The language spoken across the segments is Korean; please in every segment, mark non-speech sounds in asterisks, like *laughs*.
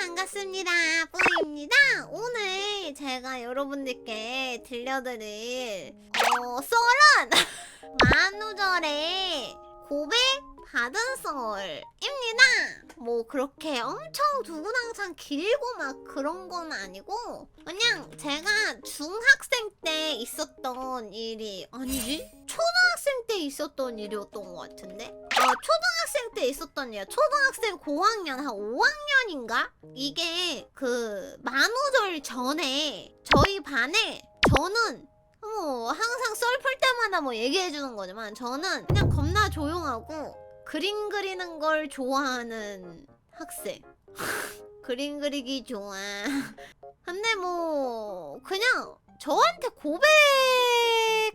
반갑습니다. 뿌입니다. 오늘 제가 여러분들께 들려드릴 어 썰은 *laughs* 만우절에 고백 받은 썰입니다. 뭐 그렇게 엄청 두고당장 길고 막 그런 건 아니고 그냥 제가 중학생 때 있었던 일이 아니지 있었던 일이었던 것 같은데 아 초등학생 때 있었던 일이야 초등학생 고학년 한 5학년인가 이게 그 만우절 전에 저희 반에 저는 뭐 항상 썰 풀 때마다 뭐 얘기해 주는 거지만 저는 그냥 겁나 조용하고 그림 그리는 걸 좋아하는 학생. *laughs* 그림 그리기 좋아. *laughs* 근데 뭐 그냥 저한테 고백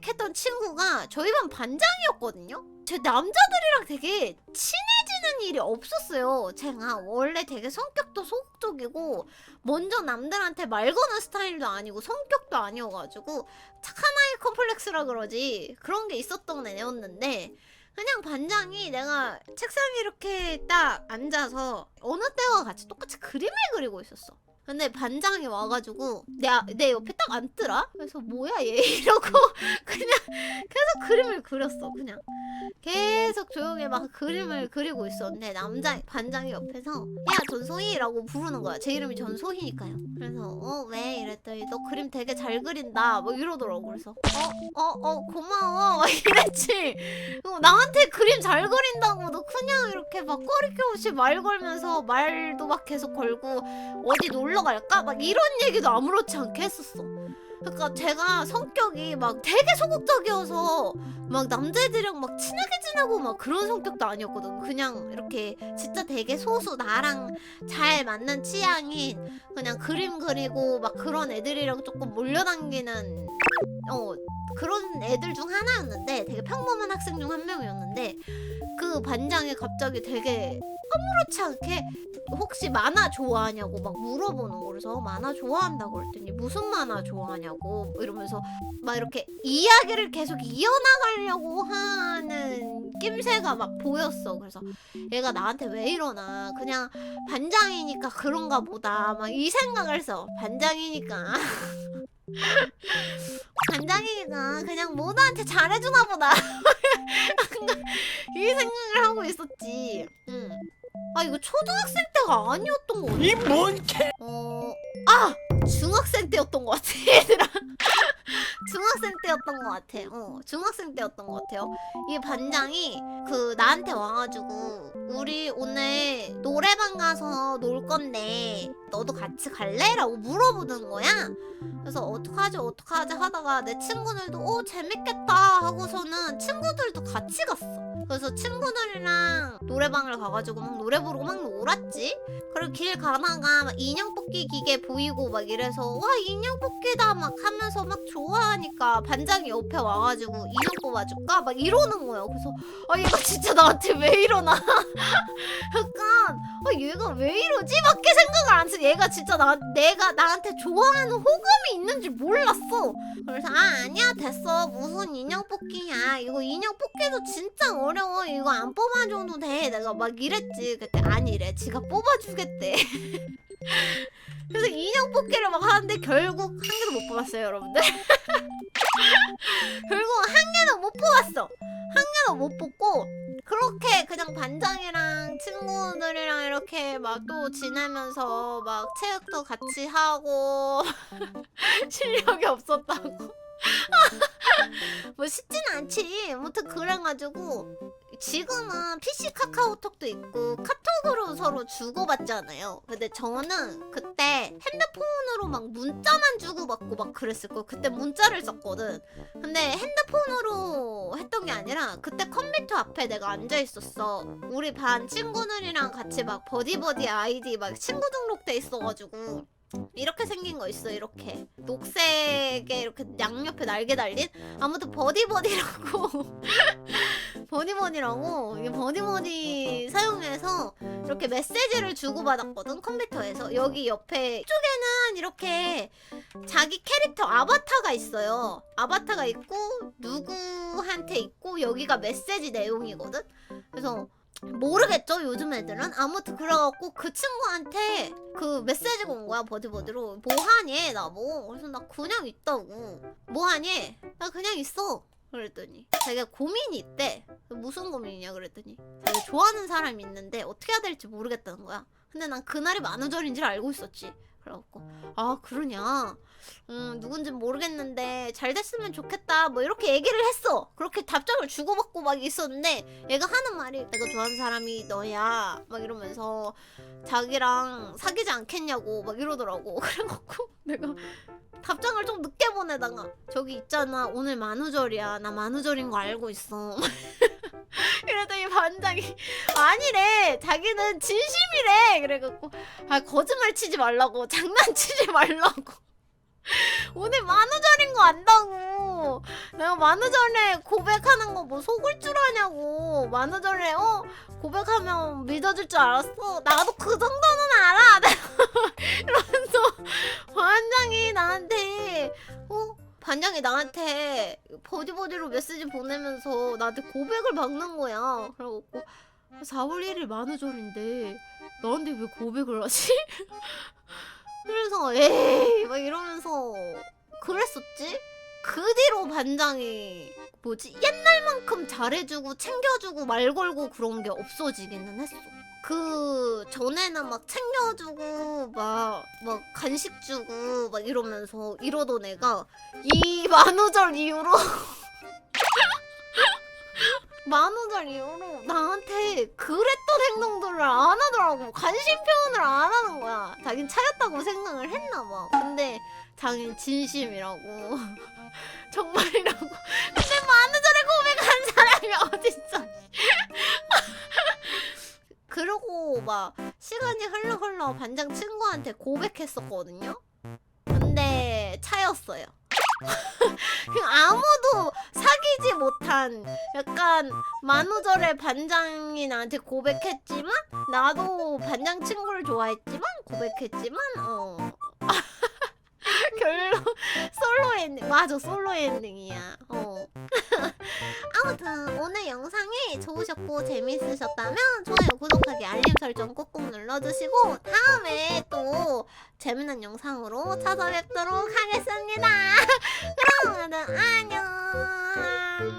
했던 친구가 저희 반 반장이었거든요. 제 남자들이랑 되게 친해지는 일이 없었어요. 제가 원래 되게 성격도 소극적이고 먼저 남들한테 말 거는 스타일도 아니고 성격도 아니어가지고 착한 아이 컴플렉스라 그러지 그런 게 있었던 애였는데 그냥 반장이 내가 책상에 이렇게 딱 앉아서 어느 때와 같이 똑같이 그림을 그리고 있었어. 근데 반장이 와가지고 내, 아- 내 옆에 딱 앉더라? 그래서 뭐야 얘 *laughs* 이러고 그냥 계속 그림을 그렸어 그냥 계속 조용히 막 그림을 그리고 있었는데 남자 반장이 옆에서 야 전소희라고 부르는 거야. 제 이름이 전소희니까요. 그래서 어 왜? 이랬더니 너 그림 되게 잘 그린다. 뭐 이러더라고. 그래서 어 어 어 고마워. *laughs* 막 이랬지. 어, 나한테 그림 잘 그린다고 너 그냥 이렇게 막 꺼리낌 없이 말 걸면서 말도 막 계속 걸고 어디 놀러 갈까? 막 이런 얘기도 아무렇지 않게 했었어. 그러니까 제가 성격이 막 되게 소극적이어서 막 남자애들이랑 막 친하게 지내고 막 그런 성격도 아니었거든. 그냥 이렇게 진짜 되게 소수 나랑 잘 맞는 취향인 그냥 그림 그리고 막 그런 애들이랑 조금 몰려다니는 어 그런 애들 중 하나였는데 되게 평범한 학생 중 한 명이었는데 그 반장이 갑자기 되게 아무렇지 않게 혹시 만화 좋아하냐고 막 물어보는 거 그래서 만화 좋아한다고 그랬더니 무슨 만화 좋아하냐고 이러면서 막 이렇게 이야기를 계속 이어나가려고 하는 낌새가 막 보였어. 그래서 얘가 나한테 왜 이러나. 그냥 반장이니까 그런가 보다. 막 이 생각을 했어 반장이니까 *laughs* 반장이니까 그냥 모두한테 잘해주나 보다 *laughs* 이 생각을 하고 있었지 응. 아 이거 초등학생 때가 아니었던 거 같아 이뭔 개? 어, 아! 중학생 때였던 것 같아, *laughs* 얘들아. 중학생 때였던 것 같아. 어, 중학생 때였던 것 같아요. 이 반장이 그 나한테 와가지고 우리 오늘 노래방 가서 놀 건데 너도 같이 갈래? 라고 물어보는 거야. 그래서 어떡하지 어떡하지 하다가 내 친구들도 오 재밌겠다 하고서는 친구들도 같이 갔어. 그래서 친구들이랑 노래방을 가가지고 막 노래 부르고 막 놀았지. 그리고 길 가다가 막 인형 뽑기 기계 보이고 막 이래서 와 인형 뽑기다 막 하면서 막 좋아하니까 반장이 옆에 와가지고 인형 뽑아줄까 막 이러는 거예요. 그래서 아 얘가 진짜 나한테 왜 이러나 *laughs* 약간 아 얘가 왜 이러지? 밖에 생각을 안 해. 얘가 진짜 나 내가 나한테 좋아하는 호감이 있는지 몰랐어. 그래서 아 아니야 됐어 무슨 인형 뽑기야 이거 인형 뽑기도 진짜 어려워 이거 안 뽑아줘도 돼. 내가 막 이랬지. 그때 아니래. 지가 뽑아주겠대. *laughs* 그래서 인형 뽑기를 막 하는데 결국 한 개도 못 뽑았어요 여러분들. *laughs* 결국 한 개도 못 뽑았어. 한 개도 못 뽑고 그렇게 그냥 반장이랑 친구들이랑 이렇게 막 또 지내면서 막 체육도 같이 하고 *laughs* 실력이 없었다고. 뭐 쉽진 않지. 아무튼 그래가지고 지금은 PC 카카오톡도 있고 카톡으로 서로 주고받잖아요. 근데 저는 그때 핸드폰으로 막 문자만 주고받고 막 그랬을 거. 그때 문자를 썼거든. 근데 핸드폰으로 했던 게 아니라 그때 컴퓨터 앞에 내가 앉아 있었어. 우리 반 친구들이랑 같이 막 버디버디 아이디 막 친구 등록돼 있어가지고. 이렇게 생긴 거 있어 이렇게. 녹색에 이렇게 양옆에 날개 달린? 아무튼 버디버디라고. *laughs* 버니버니라고. 이게 버니버니 사용해서 이렇게 메시지를 주고받았거든 컴퓨터에서. 여기 옆에 쪽에는 이렇게 자기 캐릭터 아바타가 있어요. 아바타가 있고 누구한테 있고 여기가 메시지 내용이거든? 그래서 모르겠죠 요즘 애들은? 아무튼 그래갖고 그 친구한테 그 메시지가 온 거야 버디버디로. 뭐하니 나뭐? 그래서 나 그냥 있다고. 뭐하니? 나 그냥 있어. 그랬더니 자기가 고민이 있대. 무슨 고민이냐 그랬더니 자기가 좋아하는 사람이 있는데 어떻게 해야 될지 모르겠다는 거야 근데 난 그날이 만우절인 줄 알고 있었지. 그래갖고 아 그러냐? 음 누군진 모르겠는데 잘 됐으면 좋겠다. 뭐 이렇게 얘기를 했어. 그렇게 답장을 주고받고 막 있었는데 얘가 하는 말이 내가 좋아하는 사람이 너야. 막 이러면서 자기랑 사귀지 않겠냐고 막 이러더라고. *laughs* 그래갖고 내가 답장을 좀 늦게 보내다가 저기 있잖아. 오늘 만우절이야. 나 만우절인 거 알고 있어 *laughs* 그랬더니 반장이 아니래 자기는 진심이래! 그래갖고 아 거짓말 치지 말라고 장난치지 말라고. 오늘 만우절인 거 안다고. 내가 만우절에 고백하는 거 뭐 속을 줄 아냐고. 만우절에 어 고백하면 믿어줄 줄 알았어. 나도 그 정도는 알아. *laughs* 이러면서 반장이 나한테 어 반장이 나한테 버디버디로 메시지 보내면서 나한테 고백을 박는 거야 그래갖고 4월 1일 만우절인데 나한테 왜 고백을 하지? *laughs* 그래서 에이 막 이러면서 그랬었지? 그 뒤로 반장이 뭐지? 옛날만큼 잘해주고 챙겨주고 말 걸고 그런 게 없어지기는 했어. 그 전에는 막 챙겨주고 막 막 간식 주고 막 이러면서 이러던 애가 이 만우절 이후로 *laughs* 만우절 이후로 나한테 그랬던 행동들을 안 하더라고. 관심 표현을 안 하는 거야. 자긴 차였다고 생각을 했나 봐. 근데 자긴 진심이라고. *laughs* 정말이라고. 근데 만우절에 고백한 사람이 어딨어 그러고 막 시간이 흘러 흘러 반장 친구한테 고백했었거든요. 근데 차였어요. *laughs* 그냥 아무도 사귀지 못한 약간 만우절에 반장이 나한테 고백했지만 나도 반장 친구를 좋아했지만 고백했지만 어 결론 *laughs* 솔로 엔딩 맞아 솔로 엔딩이야. 어. *laughs* 아무튼 오늘 영상이 좋으셨고 재밌으셨다면 좋아요 구독하기 알림 설정 꾹꾹 눌러주시고 다음에 또 재밌는 영상으로 찾아뵙도록 하겠습니다. *laughs* 그럼 오늘은 안녕